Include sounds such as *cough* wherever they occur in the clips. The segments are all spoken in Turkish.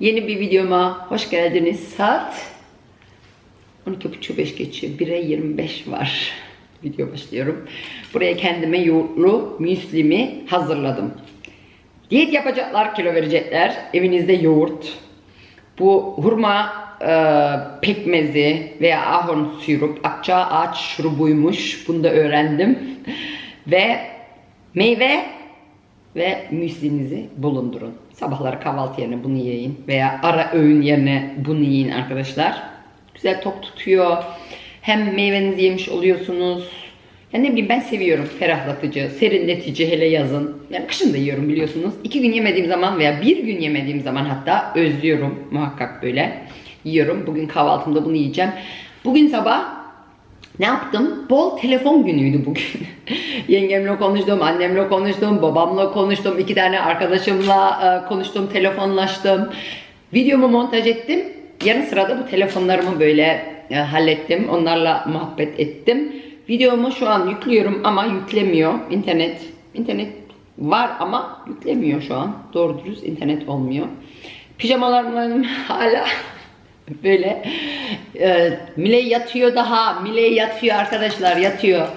Yeni bir videoma hoş geldiniz. Saat 12.30 geçiyor. 1'e 25 var. Video başlıyorum. Buraya kendime yoğurtlu müslimi hazırladım. Diyet yapacaklar, kilo verecekler. Evinizde yoğurt. Bu hurma e, pekmezi veya ahorn sirup, akça ağaç şurubuymuş. Bunu da öğrendim. Ve meyve ve müslinizi bulundurun. Sabahları kahvaltı yerine bunu yiyin veya ara öğün yerine bunu yiyin arkadaşlar. Güzel tok tutuyor. Hem meyvenizi yemiş oluyorsunuz. Ya ne bileyim ben seviyorum. Ferahlatıcı, serinletici hele yazın. Yani kışın da yiyorum biliyorsunuz. İki gün yemediğim zaman veya bir gün yemediğim zaman hatta özlüyorum muhakkak böyle. Yiyorum. Bugün kahvaltımda bunu yiyeceğim. Bugün sabah ne yaptım? Bol telefon günüydü bugün. *laughs* Yengemle konuştum, annemle konuştum, babamla konuştum, iki tane arkadaşımla e, konuştum, telefonlaştım. Videomu montaj ettim. Yarın sırada bu telefonlarımı böyle e, hallettim. Onlarla muhabbet ettim. Videomu şu an yüklüyorum ama yüklemiyor. İnternet, internet var ama yüklemiyor şu an. Doğru dürüst internet olmuyor. Pijamalarım hala *laughs* Böyle e, Miley yatıyor daha. Miley yatıyor arkadaşlar yatıyor.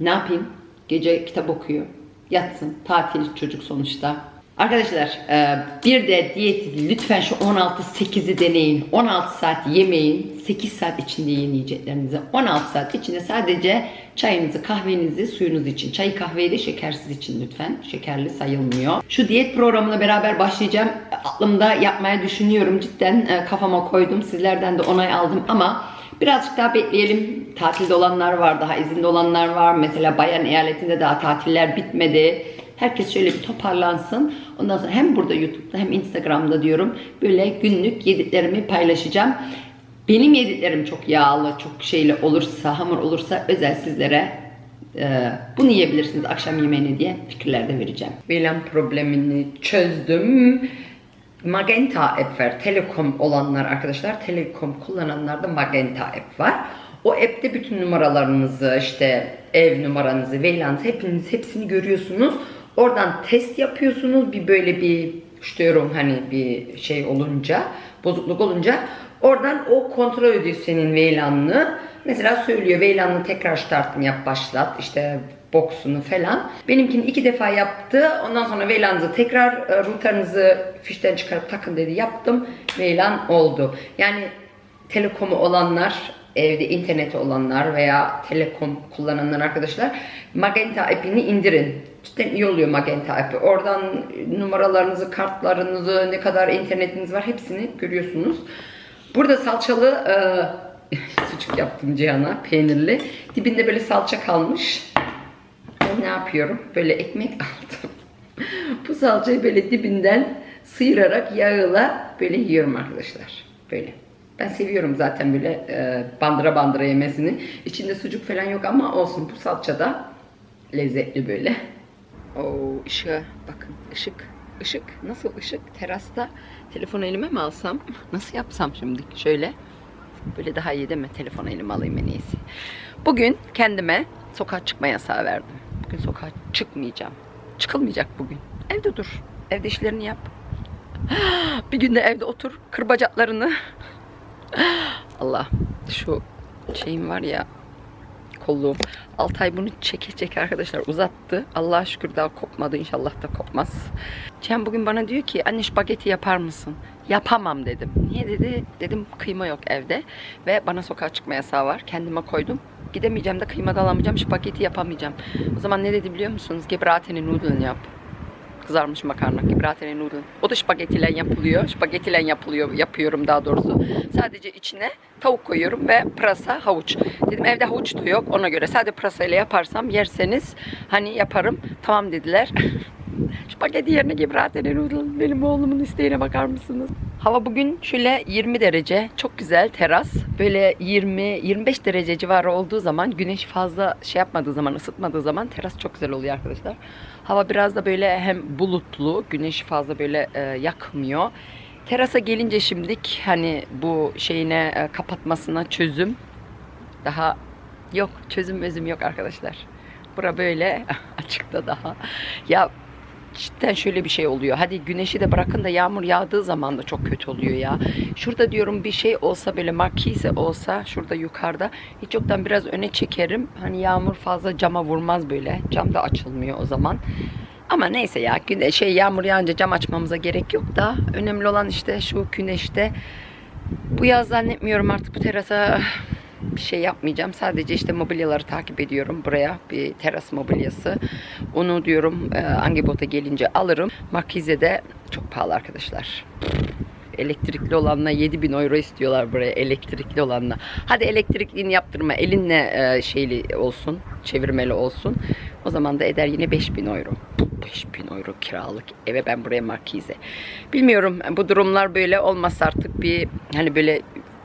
Ne yapayım? Gece kitap okuyor. Yatsın. Tatil çocuk sonuçta. Arkadaşlar e, bir de diyeti lütfen şu 16-8'i deneyin. 16 saat yemeyin. 8 saat içinde yiyin yiyeceklerinizi. 16 saat içinde sadece çayınızı, kahvenizi, suyunuz için. Çayı kahveyi de şekersiz için lütfen. Şekerli sayılmıyor. Şu diyet programına beraber başlayacağım. Aklımda yapmaya düşünüyorum. Cidden e, kafama koydum. Sizlerden de onay aldım ama Birazcık daha bekleyelim. Tatilde olanlar var, daha izinde olanlar var. Mesela Bayan eyaletinde daha tatiller bitmedi. Herkes şöyle bir toparlansın. Ondan sonra hem burada YouTube'da hem Instagram'da diyorum böyle günlük yediklerimi paylaşacağım. Benim yediklerim çok yağlı, çok şeyli olursa, hamur olursa özel sizlere e, bunu yiyebilirsiniz akşam yemeğine diye fikirler de vereceğim. Velan problemini çözdüm. Magenta app var. Telekom olanlar arkadaşlar, Telekom kullananlarda Magenta app var. O app'te bütün numaralarınızı, işte ev numaranızı, VLAN'ınızı hepiniz hepsini görüyorsunuz. Oradan test yapıyorsunuz. Bir böyle bir diyorum hani bir şey olunca, bozukluk olunca oradan o kontrol ediyor senin VLAN'ını. Mesela söylüyor VLAN'ını tekrar startını yap başlat. işte boksunu falan. Benimkini iki defa yaptı. Ondan sonra VLAN'ınızı tekrar e, routerınızı fişten çıkarıp takın dedi. Yaptım. VLAN oldu. Yani telekomu olanlar, evde interneti olanlar veya telekom kullananlar arkadaşlar Magenta app'ini indirin. Cidden iyi oluyor Magenta app'i. Oradan numaralarınızı, kartlarınızı, ne kadar internetiniz var hepsini görüyorsunuz. Burada salçalı e, *laughs* sucuk yaptım Cihan'a peynirli. Dibinde böyle salça kalmış. Ne yapıyorum? Böyle ekmek *laughs* aldım. Bu salçayı böyle dibinden sıyırarak yağıyla böyle yiyorum arkadaşlar. Böyle. Ben seviyorum zaten böyle e, bandıra bandıra yemesini. İçinde sucuk falan yok ama olsun bu salça da lezzetli böyle. Oo ışığa bakın ışık. Işık nasıl ışık? Terasta telefonu elime mi alsam? *laughs* Nasıl yapsam şimdi? Şöyle. Böyle daha iyi değil mi? Telefonu elime alayım en iyisi. Bugün kendime sokağa çıkma yasağı verdim. Bugün sokağa çıkmayacağım. Çıkılmayacak bugün. Evde dur. Evde işlerini yap. *gasps* Bir günde evde otur. Kır bacaklarını. *gasps* Allah. Şu şeyim var ya kolluğum. Altay bunu çeke çeke arkadaşlar uzattı. Allah'a şükür daha kopmadı. İnşallah da kopmaz. Cem bugün bana diyor ki anne spagetti yapar mısın? Yapamam dedim. Niye dedi? Dedim kıyma yok evde. Ve bana sokağa çıkma yasağı var. Kendime koydum. Gidemeyeceğim de kıyma da alamayacağım. Spagetti yapamayacağım. O zaman ne dedi biliyor musunuz? Gebrateni nudeln yap kızarmış makarna, gibratene noodle. O da spagettiyle yapılıyor. Spagettiyle yapılıyor, yapıyorum daha doğrusu. Sadece içine tavuk koyuyorum ve pırasa, havuç. Dedim evde havuç da yok ona göre. Sadece pırasa ile yaparsam yerseniz hani yaparım. Tamam dediler. *laughs* Spagetti yerine gibratene noodle. Benim oğlumun isteğine bakar mısınız? Hava bugün şöyle 20 derece. Çok güzel teras. Böyle 20-25 derece civarı olduğu zaman güneş fazla şey yapmadığı zaman, ısıtmadığı zaman teras çok güzel oluyor arkadaşlar. Hava biraz da böyle hem bulutlu, güneş fazla böyle e, yakmıyor. Terasa gelince şimdilik hani bu şeyine e, kapatmasına çözüm daha yok. Çözüm özüm yok arkadaşlar. Bura böyle *laughs* açıkta daha. Ya cidden şöyle bir şey oluyor. Hadi güneşi de bırakın da yağmur yağdığı zaman da çok kötü oluyor ya. Şurada diyorum bir şey olsa böyle markise olsa şurada yukarıda hiç yoktan biraz öne çekerim. Hani yağmur fazla cama vurmaz böyle. Cam da açılmıyor o zaman. Ama neyse ya güne- şey yağmur yağınca cam açmamıza gerek yok da önemli olan işte şu güneşte bu yaz zannetmiyorum artık bu terasa bir şey yapmayacağım. Sadece işte mobilyaları takip ediyorum. Buraya bir teras mobilyası. Onu diyorum e, Angebot'a gelince alırım. Markize'de çok pahalı arkadaşlar. Elektrikli olanla 7000 euro istiyorlar buraya elektrikli olanla. Hadi elektrikliğini yaptırma elinle e, şeyli olsun çevirmeli olsun. O zaman da eder yine 5000 euro. 5000 euro kiralık eve ben buraya markize. Bilmiyorum bu durumlar böyle olmazsa artık bir hani böyle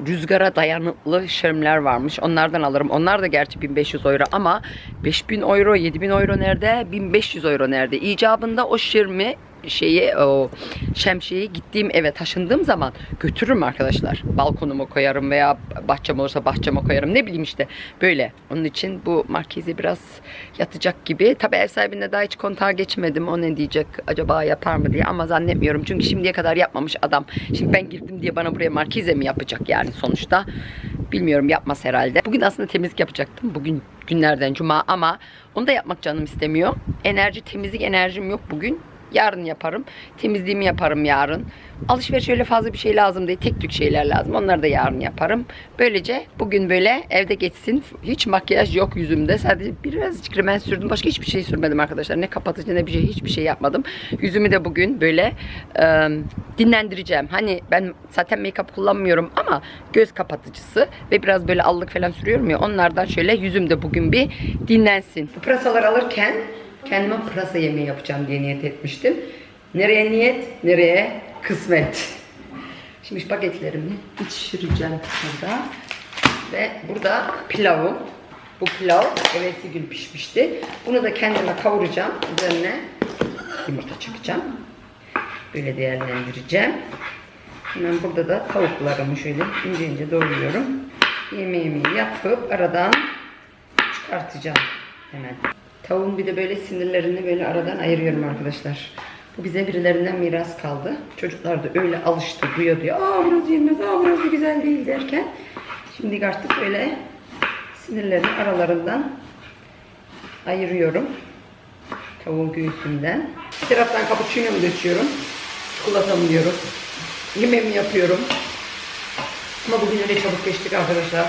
rüzgara dayanıklı şemler varmış. Onlardan alırım. Onlar da gerçi 1500 euro ama 5000 euro, 7000 euro nerede? 1500 euro nerede? İcabında o şirmi şeyi o şemsiyeyi gittiğim eve taşındığım zaman götürürüm arkadaşlar. Balkonuma koyarım veya bahçem olursa bahçeme koyarım. Ne bileyim işte böyle. Onun için bu markize biraz yatacak gibi. Tabii ev sahibine daha hiç kontağa geçmedim. O ne diyecek acaba yapar mı diye ama zannetmiyorum. Çünkü şimdiye kadar yapmamış adam. Şimdi ben girdim diye bana buraya markize mi yapacak yani sonuçta. Bilmiyorum yapmaz herhalde. Bugün aslında temizlik yapacaktım. Bugün günlerden cuma ama onu da yapmak canım istemiyor. Enerji temizlik enerjim yok bugün. Yarın yaparım. Temizliğimi yaparım yarın. Alışveriş öyle fazla bir şey lazım değil. Tek tük şeyler lazım. Onları da yarın yaparım. Böylece bugün böyle evde geçsin. Hiç makyaj yok yüzümde. Sadece birazcık rimen sürdüm. Başka hiçbir şey sürmedim arkadaşlar. Ne kapatıcı ne bir şey hiçbir şey yapmadım. Yüzümü de bugün böyle e, dinlendireceğim. Hani ben zaten make-up kullanmıyorum ama göz kapatıcısı ve biraz böyle allık falan sürüyorum ya. Onlardan şöyle yüzümde bugün bir dinlensin. Bu pırasaları alırken kendime pırasa yemeği yapacağım diye niyet etmiştim. Nereye niyet, nereye kısmet. Şimdi spagetlerimi pişireceğim burada. Ve burada pilavım. Bu pilav evvelsi gün pişmişti. Bunu da kendime kavuracağım. Üzerine yumurta çakacağım. Böyle değerlendireceğim. Hemen burada da tavuklarımı şöyle ince ince doğruyorum. Yemeğimi yapıp aradan çıkartacağım hemen. Tavuğun bir de böyle sinirlerini böyle aradan ayırıyorum arkadaşlar. Bu bize birilerinden miras kaldı. Çocuklar da öyle alıştı, duyuyor diyor. Aa burası yenmez, aa burası güzel değil derken. Şimdi artık böyle sinirlerini aralarından ayırıyorum. Tavuğun göğsünden. Bir taraftan cappuccino döküyorum. Çikolatamı yiyorum. Yemeğimi yapıyorum. Ama bugün öyle çabuk geçtik arkadaşlar.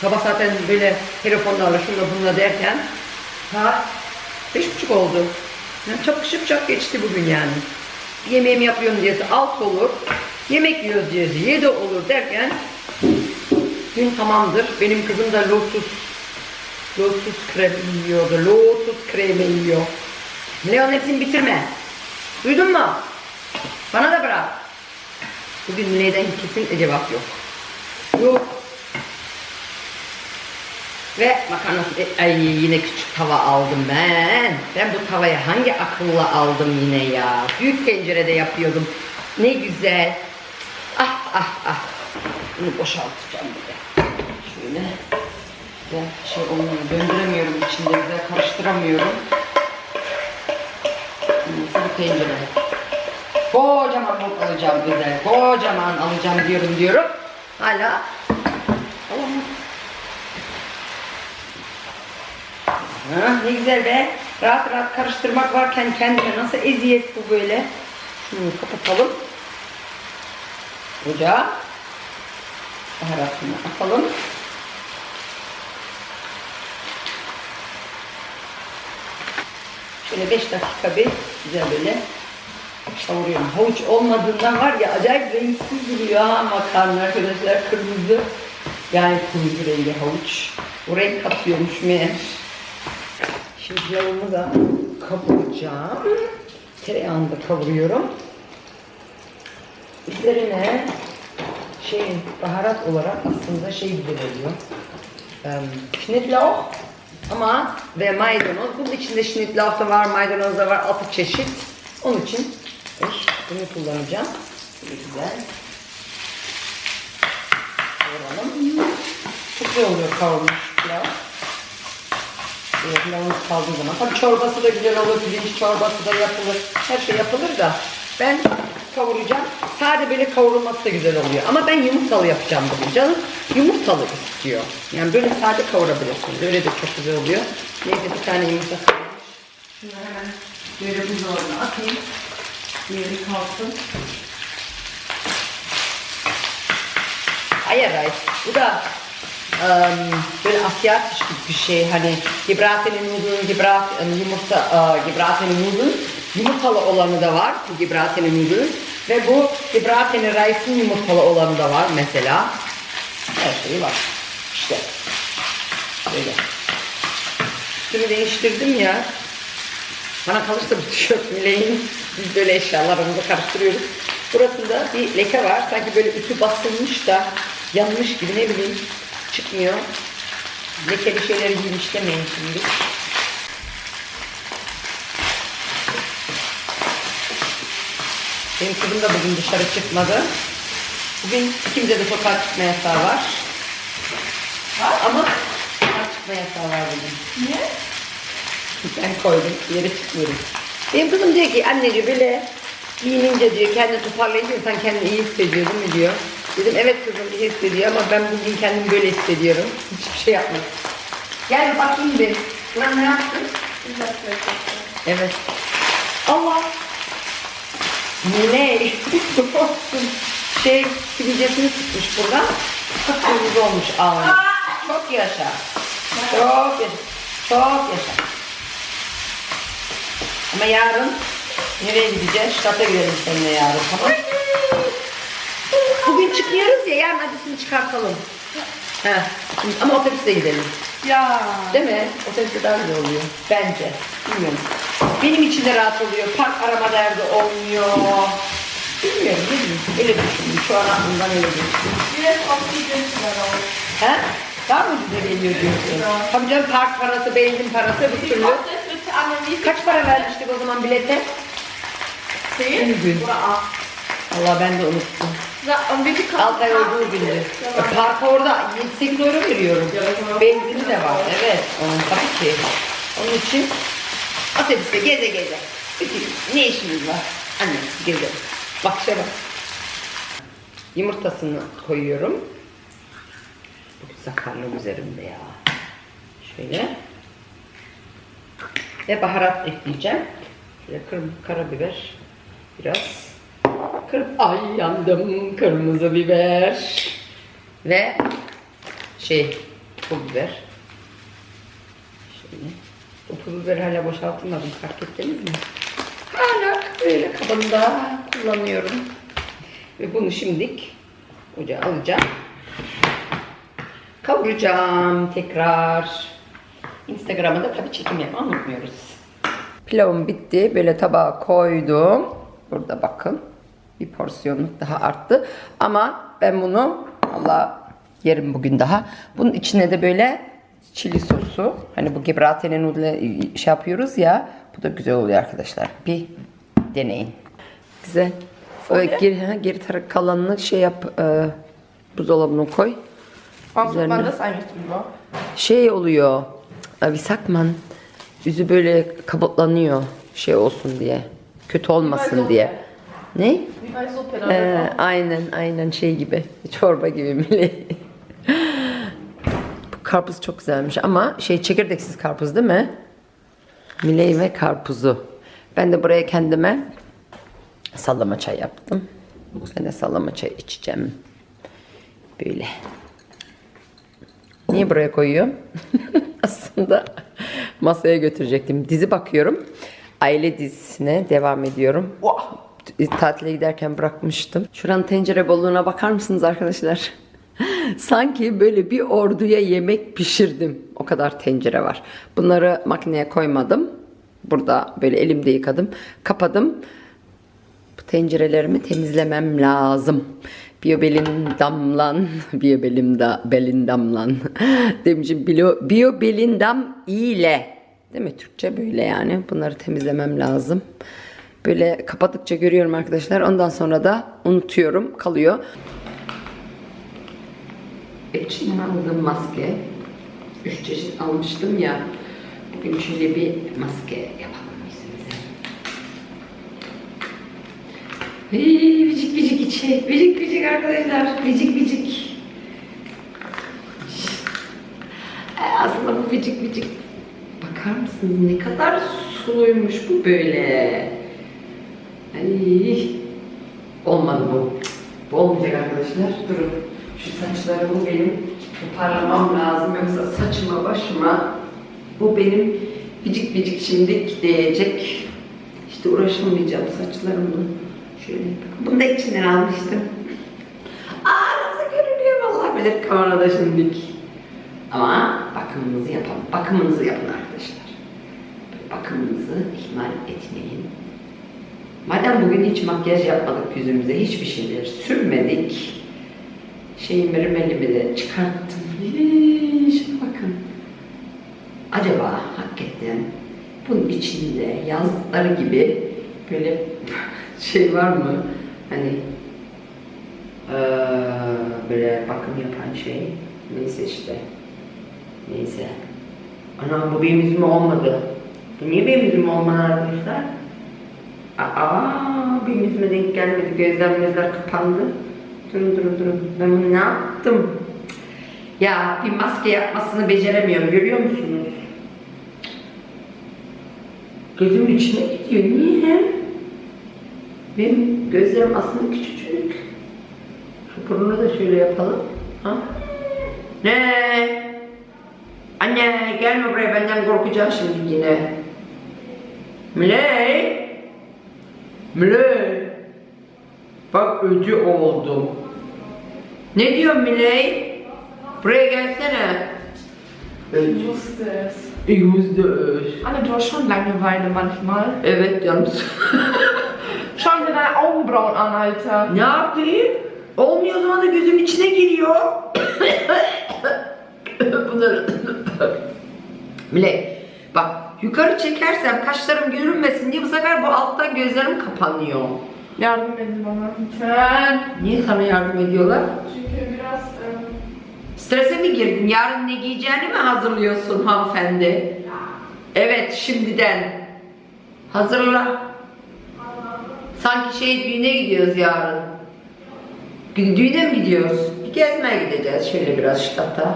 Sabah zaten böyle telefonlarla şunla bununla derken saat beş buçuk oldu. Yani çok şıp çok geçti bugün yani. Yemeğimi yapıyorum diyesi alt olur. Yemek yiyoruz diyesi yedi olur derken gün tamamdır. Benim kızım da lotus lotus kremi yiyordu. Lotus kremi yiyor. Leon hepsini bitirme. Duydun mu? Bana da bırak. Bugün Mine'den kesin cevap yok. Yok. Ve makarna e, ay yine küçük tava aldım ben. Ben bu tavayı hangi akılla aldım yine ya? Büyük tencerede yapıyordum. Ne güzel. Ah ah ah. Bunu boşaltacağım buraya. Şöyle. Güzel şey olmuyor. Döndüremiyorum içinde güzel karıştıramıyorum. Bu tencere. Kocaman bok alacağım güzel. Kocaman alacağım diyorum diyorum. Hala alamıyorum. Ha, ne güzel be. Rahat rahat karıştırmak varken kendine nasıl eziyet bu böyle. Şunu kapatalım. Ocağa. Baharatını atalım. Şöyle 5 dakika bir güzel böyle kavuruyorum. Havuç olmadığından var ya acayip renksiz duruyor ha makarna arkadaşlar. Kırmızı. Yani kırmızı rengi havuç. O renk katıyormuş meğer. Şimdi pilavımı da kavuracağım. Tereyağını da kavuruyorum. Üzerine şey baharat olarak aslında şey güzel oluyor. Schnittlauch ama ve maydanoz. Bunun içinde schnittlauch da var, maydanoz da var, altı çeşit. Onun için bunu kullanacağım. Güzel. Kavuralım. Çok güzel oluyor kavrulmuş pilav. Pilavımız kaldığı zaman. Tabii çorbası da güzel olur, pirinç çorbası da yapılır. Her şey yapılır da ben kavuracağım. Sade böyle kavrulması da güzel oluyor. Ama ben yumurtalı yapacağım bugün. Canım yumurtalı istiyor. Yani böyle sade kavurabilirsiniz. Öyle de çok güzel oluyor. Neyse bir tane yumurta kalmış. Şunu hemen böyle buzdolabına atayım. Diğeri kalsın. Hayır hayır. Bu da böyle Asyatisch bir şey. Hani gebratene nudeln, gebrat, em, yumurta, e, gebratene nudeln. Yumurtalı olanı da var. Gebratene nudeln. Ve bu gebratene rice'ın yumurtalı olanı da var mesela. Her şeyi var. İşte. Böyle. Üstünü değiştirdim ya. Bana kalırsa bu tişört Miley'in biz böyle eşyalarımızı karıştırıyoruz. Burasında bir leke var. Sanki böyle ütü basılmış da yanmış gibi ne bileyim çıkmıyor. Lekeli şeyleri giymiş demeyin şimdi. Benim kızım da bugün dışarı çıkmadı. Bugün ikimize de sokağa çıkma yasağı var. Ama sokağa çıkma yasağı var bugün. Niye? Ben koydum. Yere çıkmıyorum. Benim kızım diyor ki anneciğim böyle giyinince diyor kendini toparlayınca insan kendini iyi hissediyor değil mi diyor. Dedim evet kızım iyi hissediyor ama ben bugün kendimi böyle hissediyorum. Hiçbir şey yapmadım. Gel bakayım bir. Lan ne yaptın? Evet. Allah. Ne? *laughs* şey sivilcesini sıkmış buradan. Kıpkırmızı olmuş ağzı. Çok yaşa. Çok yaşa. Çok yaşa. Ama yarın nereye gideceğiz? Şata gidelim seninle yarın tamam Bugün çıkmıyoruz ya yarın acısını çıkartalım. Heh. Ama otobüste gidelim. Ya. Değil mi? Otobüste daha güzel oluyor. Bence. Bilmiyorum. Benim için de rahat oluyor. Park arama derdi olmuyor. Bilmiyorum ne bileyim. Öyle düşündüm. Şu an aklımdan öyle geçti. Biraz oksijen o. He? Daha mı ucuza geliyor diyorsun? Tabii canım park parası, benzin parası bir türlü. Kaç para vermiştik o zaman bilete? Oder acht? Allah ben de unuttum. Altay olduğu gündü. E, parka orada 7-8 euro veriyorum. Benzini de var. Evet. Onun tabii ki. Onun için otobüste geze geze. Bütün ne işimiz var? Anne gezelim. Bak bak. Yumurtasını koyuyorum. Bu sakarlığım üzerimde ya. Şöyle. Ve baharat ekleyeceğim. Şöyle kırm karabiber. Biraz. Ay yandım. Kırmızı biber. Ve şey pul biber. Şöyle. Bu pul biberi hala boşaltmadım. Fark ettiniz mi? Hala böyle kabında kullanıyorum. Ve bunu şimdilik ocağa alacağım. Kavuracağım tekrar. Instagram'a da tabii çekim yapmayı unutmuyoruz. Pilavım bitti. Böyle tabağa koydum. Burada bakın. Bir porsiyonluk daha arttı. Ama ben bunu Allah yerim bugün daha. Bunun içine de böyle çili sosu. Hani bu gebratene noodle şey yapıyoruz ya. Bu da güzel oluyor arkadaşlar. Bir deneyin. Güzel. Ee, geri, ha, geri taraf kalanını şey yap. E, buzdolabına koy. Üzerine. Şey oluyor. e, Wie sagt man? Yüzü böyle kabuklanıyor şey olsun diye. Kötü olmasın diye. Ne? Ee, aynen aynen şey gibi. Çorba gibi Miley. Bu karpuz çok güzelmiş ama şey çekirdeksiz karpuz değil mi? Miley ve karpuzu. Ben de buraya kendime sallama çay yaptım. Ben de sallama çay içeceğim. Böyle. Niye buraya koyuyorum? *laughs* Aslında masaya götürecektim. Dizi bakıyorum. Aile dizisine devam ediyorum. Vah! Tatile giderken bırakmıştım. Şuranın tencere bolluğuna bakar mısınız arkadaşlar? *laughs* Sanki böyle bir orduya yemek pişirdim. O kadar tencere var. Bunları makineye koymadım. Burada böyle elimde yıkadım. Kapadım. Bu tencerelerimi temizlemem lazım. Biyobelim damlan, *laughs* biyobelim da belin damlan. *laughs* Demişim bio, biyobelindam ile. Değil mi? Türkçe böyle yani. Bunları temizlemem lazım. Böyle kapattıkça görüyorum arkadaşlar. Ondan sonra da unutuyorum. Kalıyor. İçinden aldığım maske. Üç çeşit almıştım ya. Bugün şöyle bir maske yapalım yüzümüze. Hii, Vıcık vıcık içi. Vıcık vıcık arkadaşlar. Vıcık. Ay, Aslında bu vıcık vıcık. Bakar mısınız ne kadar suluymuş bu böyle. Ay. Olmadı bu. Bu olmayacak arkadaşlar. Durun. Şu saçlarımı benim toparlamam lazım. Yoksa saçıma başıma bu benim bicik bicik şimdi değecek. İşte uğraşamayacağım saçlarımla. Şöyle. Bunu da içinden almıştım. Aa nasıl görünüyor vallahi bilir kamerada şimdilik. Ama bakımınızı yapalım. Bakımınızı yapın arkadaşlar. Bakımınızı ihmal etmeyin. Madem bugün hiç makyaj yapmadık yüzümüze, hiçbir şeyler sürmedik. Şeyimi rimelimi de çıkarttım. Hii, Şuna bakın. Acaba hakikaten bunun içinde yazdıkları gibi böyle *laughs* şey var mı? Hani eee, böyle bakım yapan şey. Neyse işte. Neyse. Anam bu benim yüzüme olmadı. Bu niye benim yüzüme olmadı arkadaşlar? Aa, benim yüzüme denk gelmedi. Gözler gözler kapandı. Durun durun durun. Ben bunu ne yaptım? Ya bir maske yapmasını beceremiyorum. Görüyor musunuz? Gözümün içine gidiyor. Niye? Benim gözlerim aslında küçücük. Şu burnunu da şöyle yapalım. Ha? Ne? Anne gelme buraya benden korkacaksın şimdi yine. Müley. Müley. Bak öcü oldum. Ne diyorsun Müley? Buraya gelsene. Ich wusste es. Yüzde öz. Anne, du hast schon Langeweile manchmal. Evet canım. Schau dir deine Augenbrauen *laughs* an, Alter. ne yapayım? Olmuyor zaman da gözüm içine giriyor. *coughs* Bunları... *coughs* Mile bak yukarı çekersem kaşlarım görünmesin diye bu sefer bu alttan gözlerim kapanıyor. Yardım edin bana lütfen. Niye sana yardım ediyorlar? Çünkü biraz... ähm, Strese mi girdin? Yarın ne giyeceğini mi hazırlıyorsun hanımefendi? Evet şimdiden. Hazırla. Sanki şey düğüne gidiyoruz yarın. Dü- Düğüne mi gidiyoruz? Bir gezmeye gideceğiz şöyle biraz Ştat'a.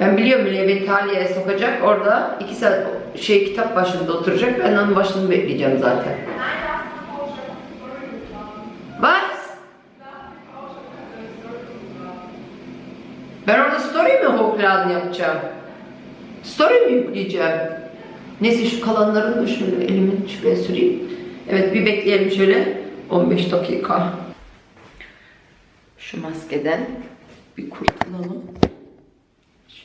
Ben biliyorum bile beni Taliye'ye sokacak orada iki saat şey kitap başında oturacak ben onun başını bekleyeceğim zaten. Was? Ben orada story mi hochladen yapacağım? Story mi yükleyeceğim? Neyse şu kalanlarını da şöyle elimin şuraya süreyim. Evet bir bekleyelim şöyle 15 dakika. Şu maskeden bir kurtulalım.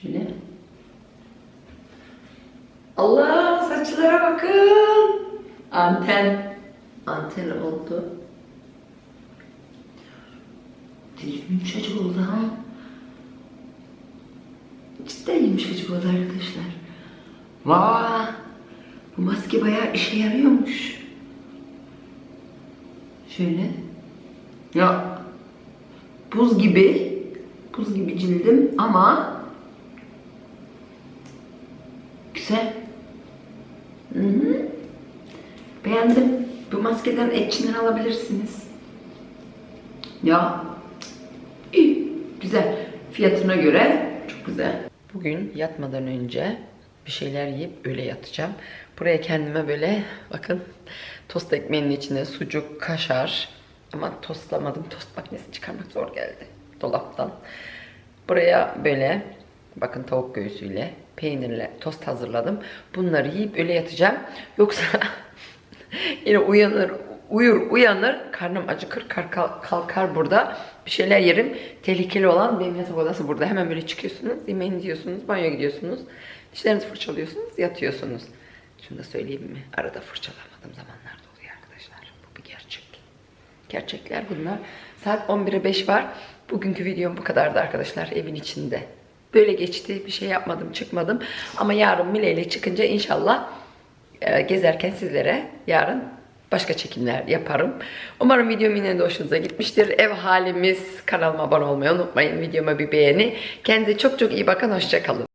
Şöyle. Allah saçlara bakın. Anten. Anten oldu. Dilim yumuşacık oldu ha. Cidden yumuşacık oldu arkadaşlar. Vay! Bu maske bayağı işe yarıyormuş. Şöyle. Ya buz gibi buz gibi cildim ama güzel. Hı hı. Beğendim. Bu maskeden etçinden alabilirsiniz. Ya iyi, güzel. Fiyatına göre çok güzel. Bugün yatmadan önce bir şeyler yiyip öyle yatacağım. Buraya kendime böyle bakın tost ekmeğinin içine sucuk, kaşar ama tostlamadım. Tost makinesini çıkarmak zor geldi dolaptan. Buraya böyle bakın tavuk göğsüyle peynirle tost hazırladım. Bunları yiyip öyle yatacağım. Yoksa *laughs* yine uyanır uyur uyanır. Karnım acıkır kalkar, burada. Bir şeyler yerim. Tehlikeli olan benim yatak odası burada. Hemen böyle çıkıyorsunuz yemeğinizi yiyorsunuz banyoya gidiyorsunuz. Dişlerinizi fırçalıyorsunuz yatıyorsunuz. Şunu da söyleyeyim mi? Arada fırçalamadığım zamanlar da oluyor arkadaşlar. Bu bir gerçek. Gerçekler bunlar. Saat 11'e 5 var. Bugünkü videom bu kadardı arkadaşlar evin içinde böyle geçti bir şey yapmadım çıkmadım ama yarın Mile ile çıkınca inşallah e, gezerken sizlere yarın başka çekimler yaparım. Umarım videom yine de hoşunuza gitmiştir. Ev halimiz kanalıma abone olmayı unutmayın. Videoma bir beğeni. Kendinize çok çok iyi bakın. Hoşçakalın.